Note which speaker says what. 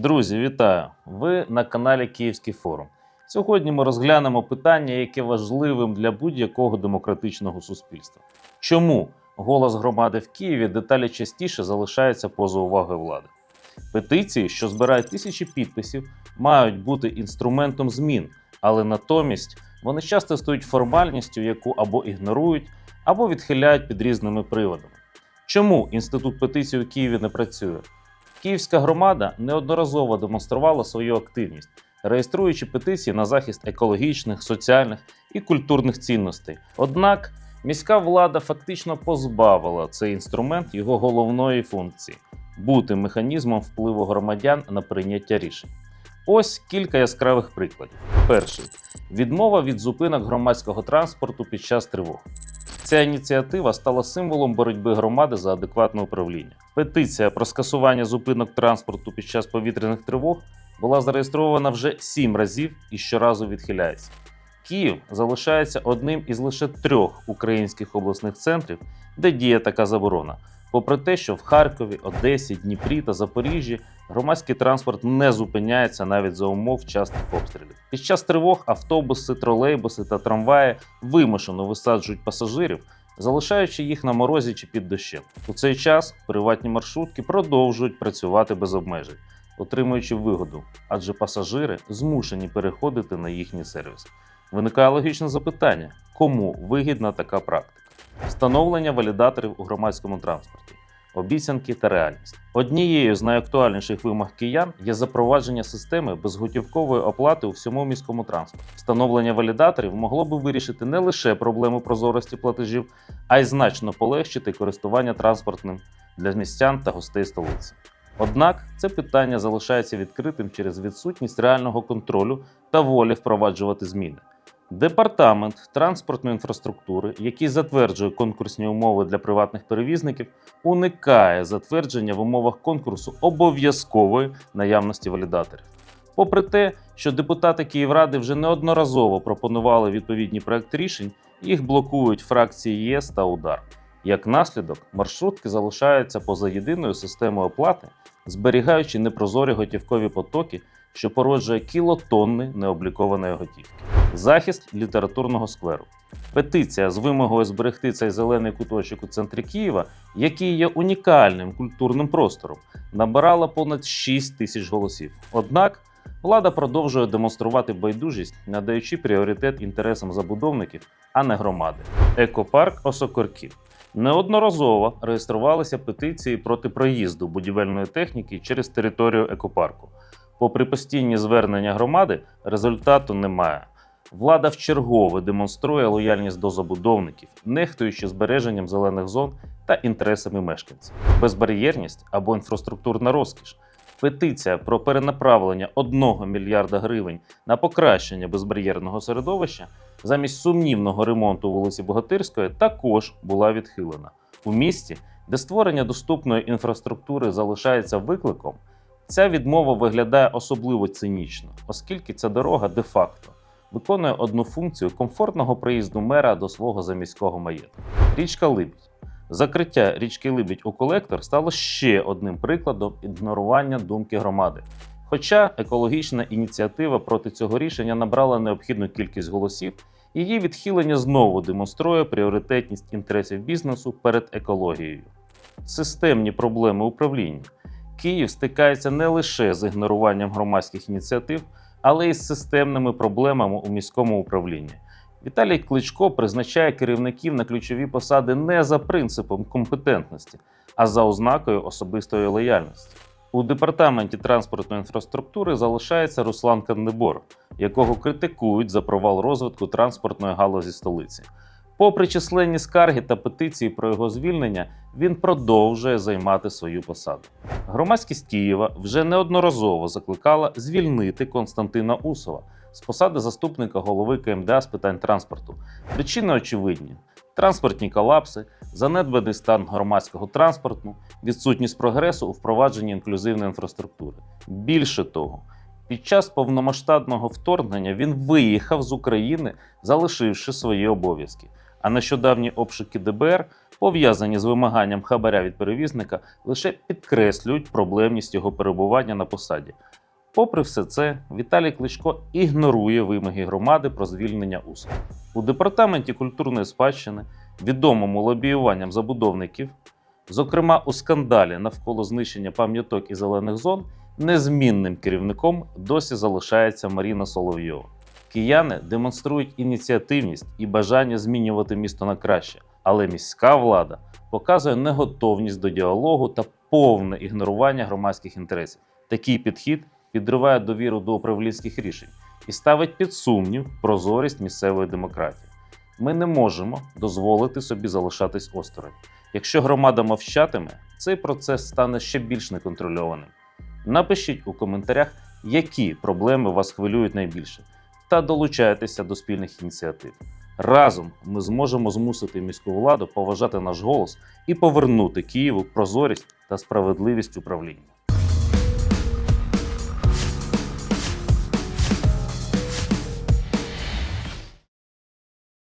Speaker 1: Друзі, вітаю! Ви на каналі Київський форум. Сьогодні ми розглянемо питання, яке важливим для будь-якого демократичного суспільства. Чому голос громади в Києві деталі частіше залишається поза увагою влади? Петиції, що збирають тисячі підписів, мають бути інструментом змін, але натомість вони часто стають формальністю, яку або ігнорують, або відхиляють під різними приводами. Чому інститут петицій у Києві не працює? Київська громада неодноразово демонструвала свою активність, реєструючи петиції на захист екологічних, соціальних і культурних цінностей. Однак міська влада фактично позбавила цей інструмент його головної функції бути механізмом впливу громадян на прийняття рішень. Ось кілька яскравих прикладів. Перший відмова від зупинок громадського транспорту під час тривог. Ця ініціатива стала символом боротьби громади за адекватне управління. Петиція про скасування зупинок транспорту під час повітряних тривог була зареєстрована вже сім разів і щоразу відхиляється. Київ залишається одним із лише трьох українських обласних центрів, де діє така заборона. Попри те, що в Харкові, Одесі, Дніпрі та Запоріжжі громадський транспорт не зупиняється навіть за умов частих обстрілів. Під час тривог автобуси, тролейбуси та трамваї вимушено висаджують пасажирів, залишаючи їх на морозі чи під дощем. У цей час приватні маршрутки продовжують працювати без обмежень, отримуючи вигоду, адже пасажири змушені переходити на їхній сервіс. Виникає логічне запитання: кому вигідна така практика? Встановлення валідаторів у громадському транспорті, обіцянки та реальність. Однією з найактуальніших вимог киян є запровадження системи безготівкової оплати у всьому міському транспорті. Встановлення валідаторів могло би вирішити не лише проблему прозорості платежів, а й значно полегшити користування транспортним для містян та гостей столиці. Однак це питання залишається відкритим через відсутність реального контролю та волі впроваджувати зміни. Департамент транспортної інфраструктури, який затверджує конкурсні умови для приватних перевізників, уникає затвердження в умовах конкурсу обов'язкової наявності валідаторів. Попри те, що депутати Київради вже неодноразово пропонували відповідні проекти рішень, їх блокують фракції ЄС та УДАР. Як наслідок, маршрутки залишаються поза єдиною системою оплати, зберігаючи непрозорі готівкові потоки, що породжує кілотонни необлікованої готівки. Захист літературного скверу. Петиція з вимогою зберегти цей зелений куточок у центрі Києва, який є унікальним культурним простором, набирала понад 6 тисяч голосів. Однак влада продовжує демонструвати байдужість, надаючи пріоритет інтересам забудовників, а не громади. Екопарк Осокорків. Неодноразово реєструвалися петиції проти проїзду будівельної техніки через територію екопарку. Попри постійні звернення громади, результату немає. Влада вчергове демонструє лояльність до забудовників, нехтуючи збереженням зелених зон та інтересами мешканців. Безбар'єрність або інфраструктурна розкіш. Петиція про перенаправлення 1 мільярда гривень на покращення безбар'єрного середовища замість сумнівного ремонту вулиці Богатирської також була відхилена. У місті, де створення доступної інфраструктури залишається викликом, ця відмова виглядає особливо цинічно, оскільки ця дорога де-факто виконує одну функцію комфортного приїзду мера до свого заміського маєтку. Річка Либідь. Закриття річки Либідь у колектор стало ще одним прикладом ігнорування думки громади. Хоча екологічна ініціатива проти цього рішення набрала необхідну кількість голосів, її відхилення знову демонструє пріоритетність інтересів бізнесу перед екологією. Системні проблеми управління. Київ стикається не лише з ігноруванням громадських ініціатив, але й з системними проблемами у міському управлінні. Віталій Кличко призначає керівників на ключові посади не за принципом компетентності, а за ознакою особистої лояльності. У департаменті транспортної інфраструктури залишається Руслан Кандебор, якого критикують за провал розвитку транспортної галузі столиці. Попри численні скарги та петиції про його звільнення, він продовжує займати свою посаду. Громадськість Києва вже неодноразово закликала звільнити Константина Усова з посади заступника голови КМДА з питань транспорту. Причини очевидні: транспортні колапси, занедбаний стан громадського транспорту, відсутність прогресу у впровадженні інклюзивної інфраструктури. Більше того, під час повномасштабного вторгнення він виїхав з України, залишивши свої обов'язки. А нещодавні обшуки ДБР, пов'язані з вимаганням хабаря від перевізника, лише підкреслюють проблемність його перебування на посаді. Попри все це, Віталій Кличко ігнорує вимоги громади про звільнення УСК. У департаменті культурної спадщини, відомому лобіюванням забудовників, зокрема у скандалі навколо знищення пам'яток і зелених зон, незмінним керівником досі залишається Маріна Соловйова. Кияни демонструють ініціативність і бажання змінювати місто на краще, але міська влада показує неготовність до діалогу та повне ігнорування громадських інтересів. Такий підхід підриває довіру до управлінських рішень і ставить під сумнів прозорість місцевої демократії. Ми не можемо дозволити собі залишатись осторонь. Якщо громада мовчатиме, цей процес стане ще більш неконтрольованим. Напишіть у коментарях, які проблеми вас хвилюють найбільше, та долучайтеся до спільних ініціатив. Разом ми зможемо змусити міську владу поважати наш голос і повернути Києву прозорість та справедливість управління.